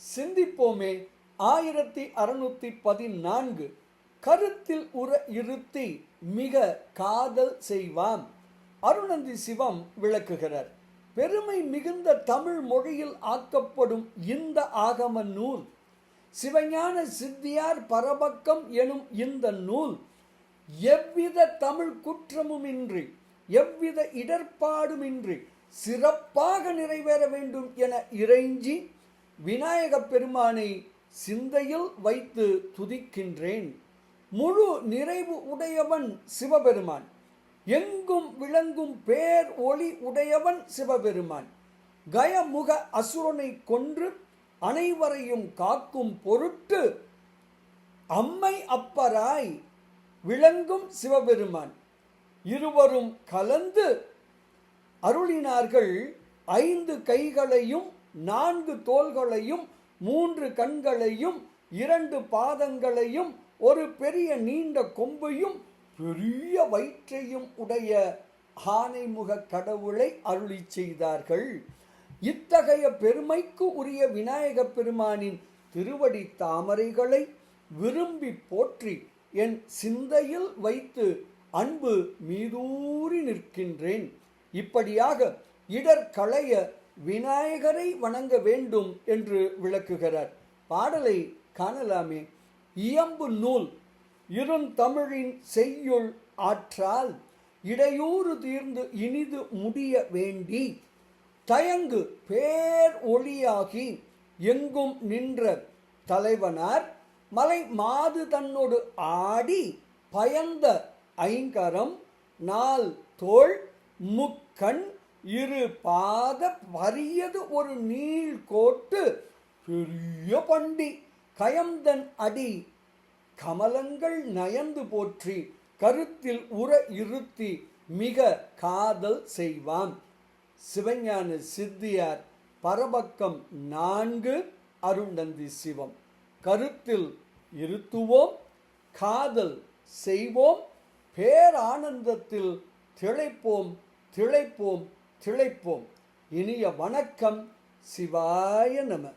சிந்திப்போமே. ஆயிரத்தி அறுநூத்தி பதினான்கு கருத்தில் உற இருத்தி மிக காதல் செய்வாம் அருணந்தி சிவம் விளக்குகிறார். பெருமை மிகுந்த தமிழ் மொழியில் ஆக்கப்படும் இந்த ஆகம நூல் சிவஞான சித்தியார் பரபக்கம் எனும் இந்த நூல் எவ்வித தமிழ் குற்றமுமின்றி எவ்வித இடர்பாடுமின்றி சிறப்பாக நிறைவேற வேண்டும் என இறைஞ்சி விநாயகப் பெருமானை சிந்தையில் வைத்து துதிக்கின்றேன். முழு நிறைவு உடையவன் சிவபெருமான். எங்கும் விளங்கும் பேர் ஒளி உடையவன் சிவபெருமான். கயமுக அசுரனை கொன்று அனைவரையும் காக்கும் பொருட்டு அம்மை அப்பராய் விளங்கும் சிவபெருமான். இருவரும் கலந்து அருளினார்கள் ஐந்து கைகளையும் நான்கு தோள்களையும் மூன்று கண்களையும் இரண்டு பாதங்களையும் ஒரு பெரிய நீண்ட கொம்பையும் பெரிய வயிற்றையும் உடைய ஆனைமுக கடவுளை அருளி செய்தார்கள். இத்தகைய பெருமைக்கு உரிய விநாயகப் பெருமானின் திருவடி தாமரைகளை விரும்பி போற்றி என் சிந்தையில் வைத்து அன்பு மீதூறி நிற்கின்றேன். இப்படியாக இடர் களைய விநாயகரை வணங்க வேண்டும் என்று விளக்குகிறார். பாடலை காணலாமே. இயம்பு நூல். இருந்தமிழின் செய்யுள் ஆற்றால் இடையூறு தீர்ந்து இனிது முடிய வேண்டி தயங்கு பேர் ஒளியாகி எங்கும் நின்ற தலைவனார் மலை மாது தன்னோடு ஆடி பயந்த ஐங்கரம் நாள் தோள் முக்கண் இரு பாத பரியது ஒரு நீள் கோட்டு பெரிய பண்டி கயந்தன் அடி. கமலங்கள் நயந்து போற்றி கருத்தில் உற இருத்தி மிக காதல் செய்வான். சிவஞான சித்தியார் பரபக்கம் நான்கு அருணந்தி சிவம். கருத்தில் இருத்துவோம் காதல் செய்வோம் பேரானந்தத்தில் திளைப்போம் திளைப்போம் திளைப்போம். இனிய வணக்கம். சிவாய நம.